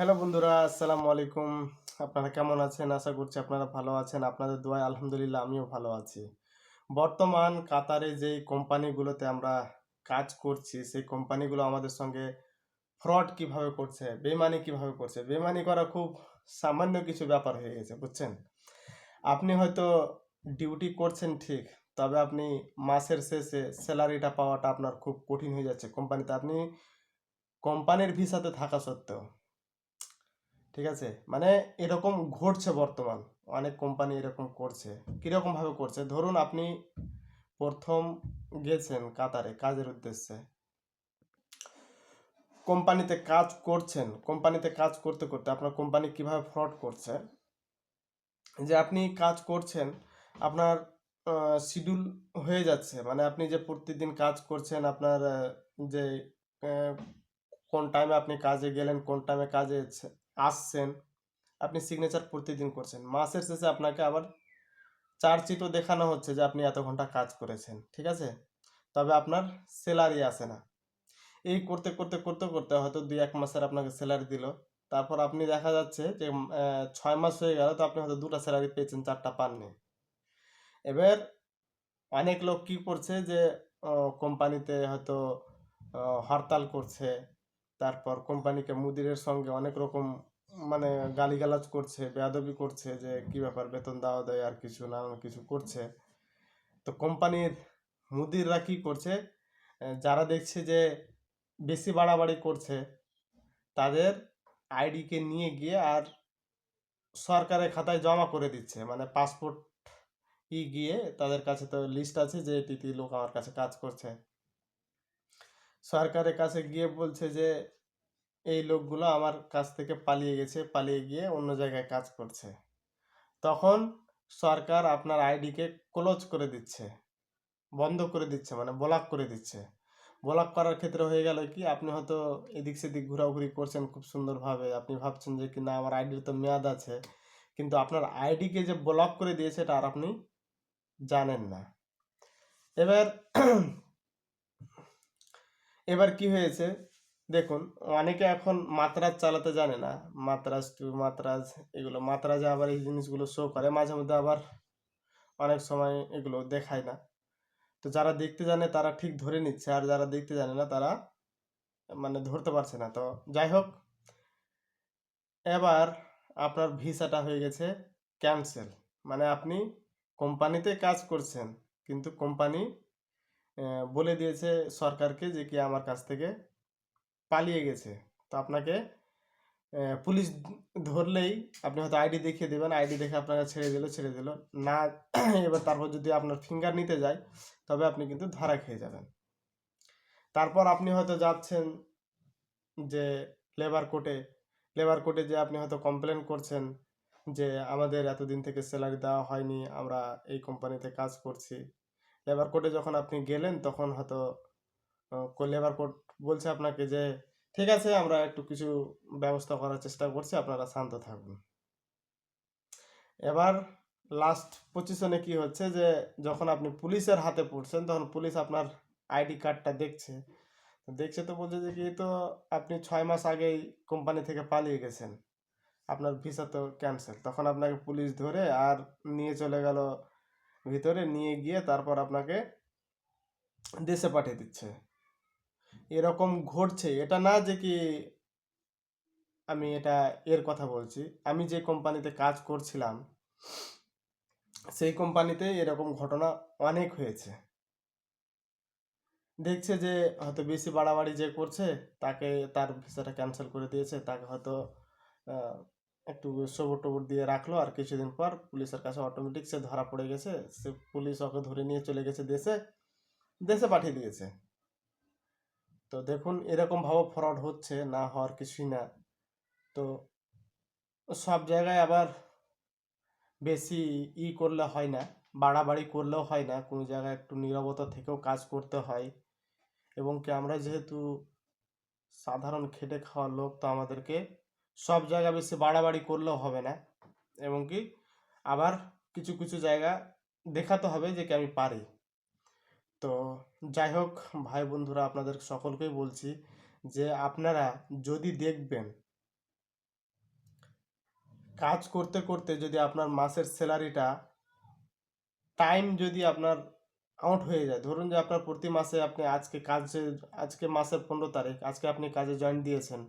Hello বন্ধুরা, আসসালামু আলাইকুম। আপনারা কেমন আছেন? আশা করছি আপনারা ভালো আছেন। আপনাদের দোয়ায় আলহামদুলিল্লাহ আমিও ভালো আছি। বর্তমান কাতারে যেই কোম্পানিগুলোতে আমরা কাজ করছি, সেই কোম্পানিগুলো আমাদের সঙ্গে ফ্রড কীভাবে করছে বেমানি কীভাবে করছে বেমানি করা খুব সামান্য কিছু ব্যাপার হয়ে গেছে, বুঝছেন? আপনি হয়তো ডিউটি করছেন ঠিক, তবে আপনি মাসের শেষে স্যালারিটা পাওয়াটা আপনার খুব কঠিন হয়ে যাচ্ছে কোম্পানিতে। আপনি কোম্পানির ভিসাতে থাকা সত্ত্বেও। ঠিক আছে? মানে এরকম ঘটছে বর্তমান। অনেক কোম্পানি এরকম করছে। কীরকম ভাবে করছে? ধরুন আপনি প্রথম গেছেন কাতারে কাজের উদ্দেশ্যে। কোম্পানিতে কাজ করছেন। কোম্পানিতে কাজ করতে করতে আপনার কোম্পানি কীভাবে ফ্রড করছে? যে আপনি কাজ করছেন, আপনার শিডিউল হয়ে যাচ্ছে। মানে আপনি যে প্রতিদিন কাজ করছেন, আপনার যে কোন টাইমে আপনি কাজে গেলেন, কোন টাইমে কাজে আসছেন, আপনি সিগনেচার প্রতিদিন করছেন। মাসের শেষে আপনাকে আবার চার্জশিটও দেখানো হচ্ছে যে আপনি এত ঘণ্টা কাজ করেছেন, ঠিক আছে? তবে আপনার স্যালারি আসে না। এই করতে করতে করতে করতে হয়তো দুই এক মাসের আপনাকে স্যালারি দিল। তারপর আপনি দেখা যাচ্ছে যে ছয় মাস হয়ে গেল তো আপনি হয়তো দুটো স্যালারি পেয়েছেন, চারটা পাননি। এবার অনেক লোক কি করছে যে কোম্পানিতে হয়তো হরতাল করছে, তারপর কোম্পানিকে মুদিরের সঙ্গে অনেক রকম মানে গালিগালাজ করছে, বেয়াদবি করছে যে কি ব্যাপার বেতন দেওয়া দেয় আর কিছু নানান কিছু করছে। তো কোম্পানির মুদিররা কি করছে? যারা দেখছে যে বেশি বাড়াবাড়ি করছে, তাদের আইডিকে নিয়ে গিয়ে আর সরকারের খাতায় জমা করে দিচ্ছে। মানে পাসপোর্ট ই গিয়ে তাদের কাছে তো লিস্ট আছে যে টিটি লোক আমার কাছে কাজ করছে। সরকারের কাছে গিয়ে বলছে যে এই লোকগুলো আমার কাছ থেকে পালিয়ে গেছে, পালিয়ে গিয়ে অন্য জায়গায় কাজ করছে। তখন সরকার আপনার আইডিকে ক্লোজ করে দিচ্ছে, বন্ধ করে দিচ্ছে মানে ব্লক করে দিচ্ছে। ব্লক করার ক্ষেত্রে হয়ে গেল কি, আপনি হয়তো এদিক সেদিক ঘোরাঘুরি করছেন খুব সুন্দরভাবে, আপনি ভাবছেন যে কি না আমার আইডির তো মেয়াদ আছে, কিন্তু আপনার আইডিকে যে ব্লক করে দিয়েছে এটা আর আপনি জানেন না। এবার এবার কি হয়েছে? দেখুন, অনেকে এখন মাত্রাজ চালাতে জানে না। মাত্রাজ, টু মাত্রাজ, এগুলো মাত্রাজে আবার এই জিনিসগুলো শো করে। মাঝে মধ্যে আবার অনেক সময় এগুলো দেখায় না। তো যারা দেখতে জানে তারা ঠিক ধরে নিচ্ছে, আর যারা দেখতে জানে না তারা মানে ধরতে পারছে না। তো যাই হোক, এবার আপনার ভিসাটা হয়ে গেছে ক্যান্সেল মানে আপনি কোম্পানিতে কাজ করছেন, কিন্তু কোম্পানি বলে দিয়েছে সরকারকে যে কি আমার কাছ থেকে পালিয়ে গেছে। তো আপনাকে পুলিশ ধরলেই আপনি হয়তো আইডি দেখিয়ে দেবেন, আইডি দেখে আপনাকে ছেড়ে দিল ছেড়ে দিল। না, এবার তারপর যদি আপনার ফিঙ্গার নিতে যায়, তবে আপনি কিন্তু ধরা খেয়ে যাবেন। তারপর আপনি হয়তো যাচ্ছেন যে লেবার কোর্টে লেবার কোর্টে যে আপনি হয়তো কমপ্লেন করছেন যে আমাদের এতদিন থেকে স্যালারি দেওয়া হয়নি, আমরা এই কোম্পানিতে কাজ করছি। লেবার কোর্টে যখন আপনি গেলেন, তখন হয়তো লেবার কোর্ট বলছে আপনাকে যে, ঠিক আছে, আমরা একটু কিছু ব্যবস্থা করার চেষ্টা করছি, আপনারা শান্ত থাকুন। এবার লাস্ট পজিশনে কি হচ্ছে যে, যখন আপনি পুলিশের হাতে পড়ছেন, তখন পুলিশ আপনার আইডি কার্ডটা দেখছে। দেখছে তো বলছে যে, কি তো আপনি ছয় মাস আগেই কোম্পানি থেকে পালিয়ে গেছেন। আপনার ভিসা তো ক্যান্সেল তখন আপনাকে পুলিশ ধরে আর নিয়ে চলে গেল ভিতরে, নিয়ে গিয়ে তারপর আপনাকে দেশে পাঠিয়ে দিচ্ছে। এরকম ঘটছে। এটা না যে কি আমি এটা এর কথা বলছি। আমি যে কোম্পানিতে কাজ করছিলাম, সেই কোম্পানিতে এরকম ঘটনা অনেক হয়েছে। দেখছে যে হয়তো বেশি বাড়াবাড়ি যে করছে, তাকে তার ভিসাটা ক্যান্সেল করে দিয়েছে। তাকে হয়তো একটু সবুর টবুর দিয়ে রাখল আর কিছুদিন পর পুলিশের কাছে অটোমেটিক সে ধরা পড়ে গেছে। সে পুলিশ ওকে ধরে নিয়ে চলে গেছে দেশে। দেশে পাঠিয়ে দিয়েছে। তো দেখুন, এরকম ভাবে ফ্রড হচ্ছে, না হওয়ার কিছুই না। তো সব জায়গায় আবার বেশি ই করলে হয় না, বাড়াবাড়ি করলেও হয় না। কোনো জায়গায় একটু নীরবতা থেকেও কাজ করতে হয়। এবং কি আমরা যেহেতু সাধারণ খেটে খাওয়া লোক, তো আমাদেরকে সব জায়গা বেশি বাড়াবাড়ি করলেও হবে না। এবং কি আবার কিছু কিছু জায়গা দেখাতে হবে যে কি আমি পারি। তো যাই হোক, ভাই বন্ধুরা, আপনাদের সকলকেই বলছি যে আপনারা যদি দেখবেন কাজ করতে করতে যদি আপনার মাসের স্যালারিটা টাইম যদি আপনার আউট হয়ে যায়, ধরুন যে আপনার প্রতি মাসে আপনি আজকে কাজে আজকে মাসের পনেরো তারিখ, আজকে আপনি কাজে জয়েন দিয়েছেন।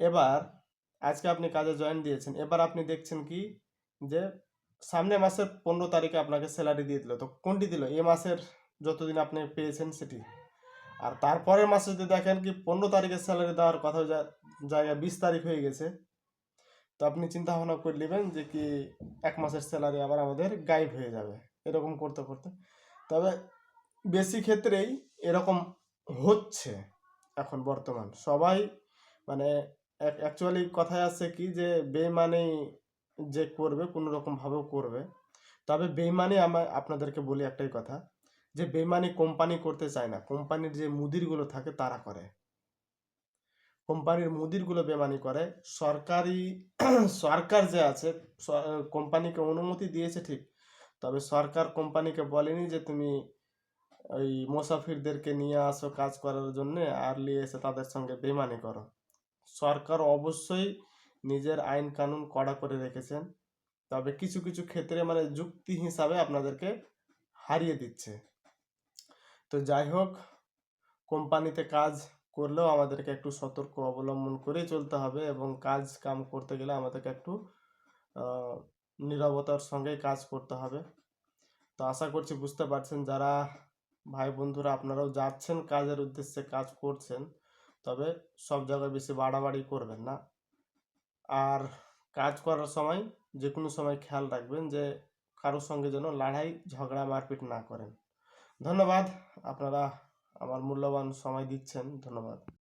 এবার আজকে আপনি কাজে জয়েন দিয়েছেন, এবার আপনি দেখছেন কি? যে সামনে মাসের পনেরো তারিখে আপনাকে স্যালারি দিয়ে দিল। তো কোনটি দিল? এ মাসের যতদিন আপনি পেয়েছেন সেটি। আর তারপরের মাসে যদি দেখেন কি পনেরো তারিখের স্যালারি দেওয়ার কথা জায়গায় বিশ তারিখ হয়ে গেছে, তো আপনি চিন্তা ভাবনা করে নেবেন যে কি এক মাসের স্যালারি আবার আমাদের গায়েব হয়ে যাবে। এরকম করতে করতে। তবে বেশি ক্ষেত্রেই এরকম হচ্ছে এখন বর্তমান। সবাই মানে অ্যাকচুয়ালি কথায় আছে কি যে বেমানি যে করবে, কোনো রকম ভাবেও করবে। তবে বেইমানি আমার আপনাদেরকে বলি একটাই কথা, যে বেইমানি কোম্পানি করতে চায় না, কোম্পানির যে মুদিরগুলো থাকে তারা করে। কোম্পানির মুদিরগুলো বেমানি করে, সরকারি সরকার যে আছে কোম্পানিকে অনুমতি দিয়েছে ঠিক, তবে সরকার কোম্পানিকে বলেনি যে তুমি ওই মুসাফিরদেরকে নিয়ে আসো কাজ করার জন্য, আর নিয়ে এসে তাদের সঙ্গে বেমানি করো। সরকার অবশ্যই নিজের আইন কানুন কড়া করে রেখেছেন। তবে কিছু কিছু ক্ষেত্রে মানে যুক্তি হিসাবে আপনাদেরকে হারিয়ে দিচ্ছে। তো যাই হোক, কোম্পানিতে কাজ করলেও আমাদেরকে একটু সতর্ক অবলম্বন করেই চলতে হবে এবং কাজ কাম করতে গেলে আমাদেরকে একটু নীরবতার সঙ্গেই কাজ করতে হবে। তো আশা করছি বুঝতে পারছেন, যারা ভাই বন্ধুরা আপনারাও যাচ্ছেন কাজের উদ্দেশ্যে কাজ করছেন, তবে সব জায়গায় বেশি বাড়াবাড়ি করবেন না। আর কাজ করার সময় যে কোনো সময় খেয়াল রাখবেন যে কারোর সঙ্গে যেন লড়াই, ঝগড়া, মারপিট না করেন। ধন্যবাদ। আপনারা আমার মূল্যবান সময় দিচ্ছেন। ধন্যবাদ।